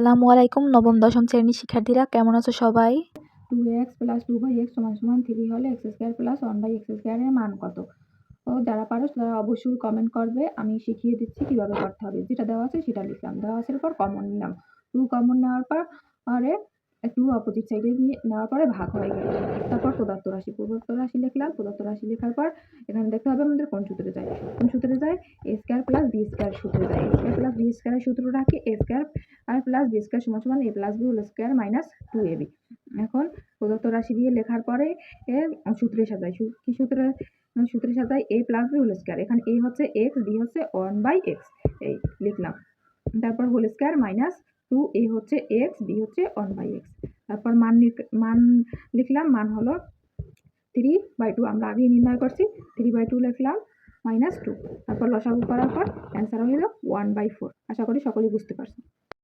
আসসালামু আলাইকুম, নবম, দশম শ্রেণির শিক্ষার্থীরা, কেমন আছো সবাই? Two x plus two by x সমান সমান থ্রি হলে x square plus one by x স্কোয়ারের মান কত? ও, যারা পারো তারা অবশ্যই কমেন্ট করবে, আমি শিখিয়ে দিচ্ছি কীভাবে করতে হবে। যেটা দেওয়া আছে সেটা লিখলাম। দেওয়া আসার পর কমন নিলাম। টু কমন নেওয়ার পর পরে টু অপোজিট সাইডে গিয়ে নেওয়ার পরে ভাগ হয়ে গেল। তারপর প্রদত্ত রাশি প্রদত্ত রাশি লিখলাম, প্রদত্ত রাশি লেখার পর এখানে দেখতে হবে আমাদের কোন সূত্রে যায়। কোন সূত্রে যায়? A square plus B square সূত্রে যায়। এ স্কোয়ার প্লাস বি স্কোয়ারের সূত্রটাকে এ স্কোয়ার আর প্লাস বি স্কোয়ার সমান সমান A plus B whole square minus two A B এখন প্রদত্ত রাশি দিয়ে লেখার পরে এ সূত্রে সাজাই। সূ- কি সূত্রে? সূত্রে সাজাই A plus B whole square এখানে এ হচ্ছে এক্স বি হচ্ছে ওয়ান বাই এক্স এই লিখলাম। তারপর whole square minus two A হচ্ছে এক্স, বি হচ্ছে ওয়ান বাই এক্স। তারপর মান মান লিখলাম, মান হলো থ্রি বাই টু। আমরা আগেই নির্ণয় করছি, থ্রি বাই টু লিখলাম, মাইনাস টু। তারপর লসাগু করার পর অ্যান্সার হলো ওয়ান বাই ফোর। আশা করি সকলেই বুঝতে পারছ